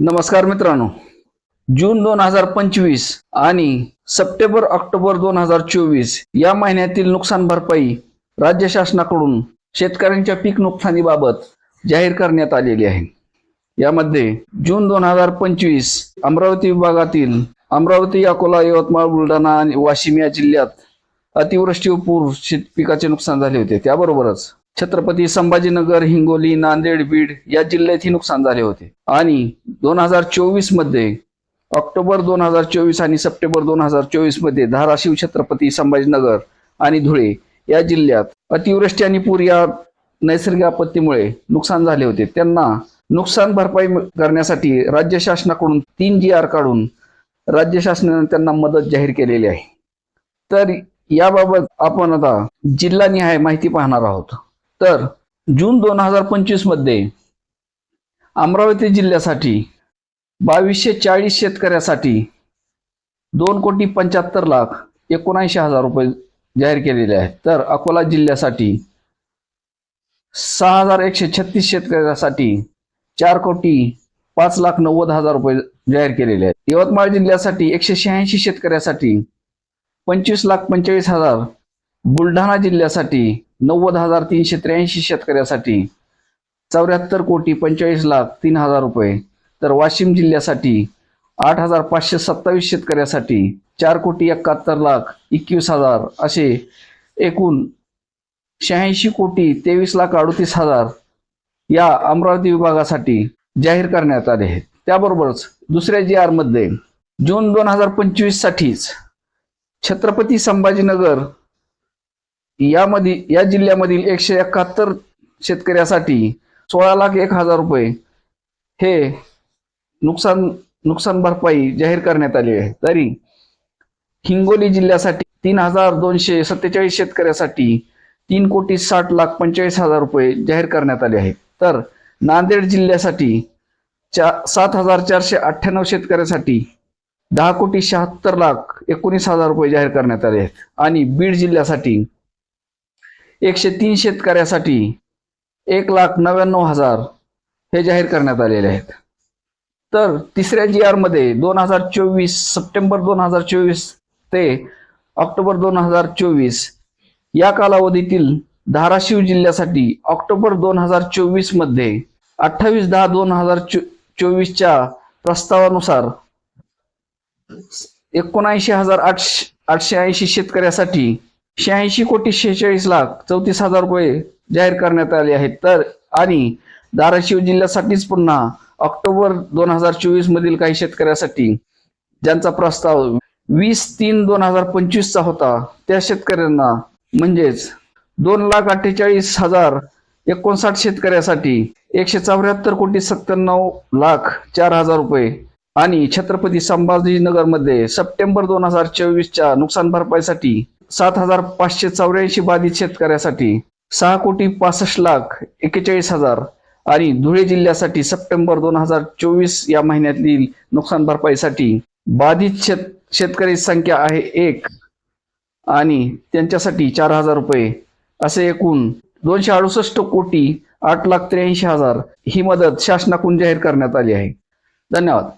नमस्कार मित्रांनो. जून दोन हजार पंचवीस आणि सप्टेंबर ऑक्टोबर दोन हजार चोवीस या महिन्यातील नुकसान भरपाई राज्य शासनाकडून शेतकऱ्यांच्या पीक नुकसानीबाबत जाहीर करण्यात आलेली आहे. यामध्ये जून दोन हजार पंचवीस अमरावती विभागातील अमरावती अकोला यवतमाळ बुलढाणा आणि वाशिम या जिल्ह्यात अतिवृष्टी व पूर शेत पिकाचे नुकसान झाले होते. त्याबरोबरच छत्रपती संभाजीनगर हिंगोली नांदेड बीड या जिल्ह्यातही नुकसान झाले होते. आणि दोन हजार चोवीसमध्ये ऑक्टोबर दोन हजार चोवीस आणि सप्टेंबर दोन हजार चोवीसमध्ये धाराशिव छत्रपती संभाजीनगर आणि धुळे या जिल्ह्यात अतिवृष्टी आणि पूर या नैसर्गिक आपत्तीमुळे नुकसान झाले होते. त्यांना नुकसान भरपाई करण्यासाठी राज्य शासनाकडून तीन जी आर काढून राज्य शासनाने त्यांना मदत जाहीर केलेली आहे. तर याबाबत आपण आता जिल्हानिहाय माहिती पाहणार आहोत. तर जून दोन हजार पंचवीसमध्ये अमरावती जिल्ह्यासाठी बावीसशे चाळीस शेतकऱ्यासाठी दोन कोटी पंच्याहत्तर लाख एकोणऐंशी हजार रुपये जाहीर केलेले आहेत. तर अकोला जिल्ह्यासाठी सहा हजार एकशे छत्तीस शेतकऱ्यासाठी चार कोटी पाच लाख नव्वद हजार रुपये जाहीर केलेले आहेत. यवतमाळ जिल्ह्यासाठी एकशे शहाऐंशी शेतकऱ्यासाठी पंचवीस लाख पंचेचाळीस हजार. बुलढाणा जिल्ह्यासाठी नव्वद हजार तीनशे त्र्याऐंशी शेतकऱ्यासाठी चौऱ्याहत्तर कोटी पंचेचाळीस लाख तीन हजार रुपये. तर वाशिम जिल्ह्यासाठी आठ हजार पाचशे सत्तावीस शेतकऱ्यासाठी चार कोटी एकाहत्तर लाख एकवीस हजार असे एकूण शहाऐंशी कोटी तेवीस लाख अडतीस हजार या अमरावती विभागासाठी जाहीर करण्यात आले आहेत. त्याबरोबरच दुसऱ्या जी आरमध्ये जून दोन हजार पंचवीससाठीच छत्रपती संभाजीनगर यामध्ये या जिल्ह्यामधील एकशे एकाहत्तर शेतकऱ्यासाठी सोळा लाख एक हजार रुपये हे नुकसान नुकसान भरपाई जाहीर करण्यात आली आहे. तरी हिंगोली जिल्ह्यासाठी तीन हजार दोनशे सत्तेचाळीस शेतकऱ्यासाठी तीन कोटी साठ लाख पंचेचाळीस हजार रुपये जाहीर करण्यात आले आहेत. तर नांदेड जिल्ह्यासाठी चा सात हजार चारशे अठ्ठ्याण्णव शेतकऱ्यासाठी दहा कोटी शहात्तर लाख एकोणीस हजार रुपये जाहीर करण्यात आले आहेत. आणि बीड जिल्ह्यासाठी एकशे तीन शेतकऱ्यासाठी एक लाख नव्याण्णव हजार हे जाहीर करण्यात आलेले आहेत. तर तिसऱ्या जी आरमध्ये दोन हजार चोवीस सप्टेंबर दोन हजार चोवीस ते ऑक्टोबर दोन हजार चोवीस या कालावधीतील धाराशिव जिल्ह्यासाठी ऑक्टोबर दोन हजार चोवीसमध्ये अठ्ठावीस दहा दोन हजार चो चोवीसच्या प्रस्तावानुसार एकोणऐंशी हजार आठशे आठशे ऐंशी शेतकऱ्यासाठी शहाऐंशी कोटी शेहेचाळीस लाख चौतीस हजार रुपये जाहीर करण्यात आले आहेत. तर आणि धाराशिव जिल्ह्यासाठीच पुन्हा ऑक्टोबर दोन हजार चोवीस मधील काही शेतकऱ्यासाठी ज्यांचा प्रस्ताव वीस तीन दोन हजार पंचवीसचा होता त्या शेतकऱ्यांना म्हणजेच दोन लाख अठ्ठेचाळीस हजार एकोणसाठ शेतकऱ्यासाठी एकशे चौऱ्याहत्तर कोटी सत्त्याण्णव लाख चार हजार रुपये आणि छत्रपती संभाजीनगरमध्ये सप्टेंबर दोन हजार चोवीसच्या नुकसान भरपाईसाठी सात हजार पाचशे चौऱ्याऐंशी बाधित शेतकऱ्यासाठी सहा कोटी पासष्ट लाख एक्केचाळीस हजार आणि धुळे जिल्ह्यासाठी सप्टेंबर दोन हजार चोवीस या महिन्यातील नुकसान भरपाईसाठी बाधित शेत शेतकरी संख्या आहे एक आणि त्यांच्यासाठी चार हजार रुपये असे एकूण दोनशे अडुसष्ट कोटी आठ लाख त्र्याऐंशी हजार ही मदत शासनाकडून जाहीर करण्यात आली आहे. धन्यवाद.